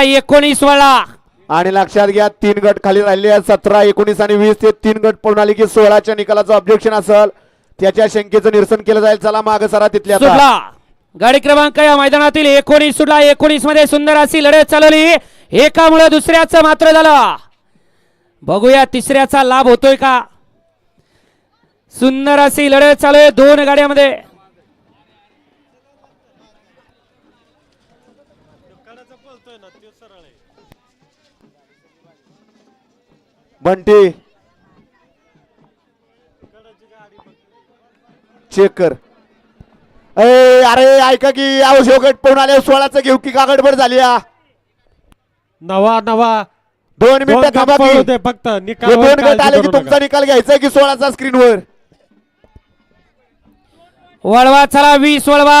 सतरा एकोणीस वळा. आणि लक्षात घ्या तीन गट खाली राहिले आहेत. सतरा एकोणीस आणि वीस ते तीन गट पळून आले की सोळाच्या निकालाचं ऑब्जेक्शन असेल. त्याच्या शंकेचं निरसन केलं जाईल. चला माग सरा तिथल्या. सुटला. गाडी क्रमांक या मैदानातील एकोणीस सुटला. एकोणीसमध्ये सुंदर अशी लढत चालवली एकामुळे दुसऱ्याचं मात्र झालं. बघूया तिसऱ्याचा लाभ होतोय का? सुंदर अशी लढत चालू आहे दोन गाड्यामध्ये. बंटी. चेक कर. ए अरे ऐका की अवशो गट पळून आले सोळाचं घेऊ की का गडबड झाली हा? नवा नवा. दोन दोन मिनिटं थांबा गप्पा की. होते फक्त. हे निकाल दोन गट आले की तुमचा निकाल घ्यायचा की सोळाचा स्क्रीनवर वळवा चला वीस वळवा.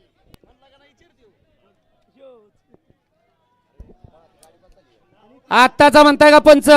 आत्ताचा म्हणताय का पंच?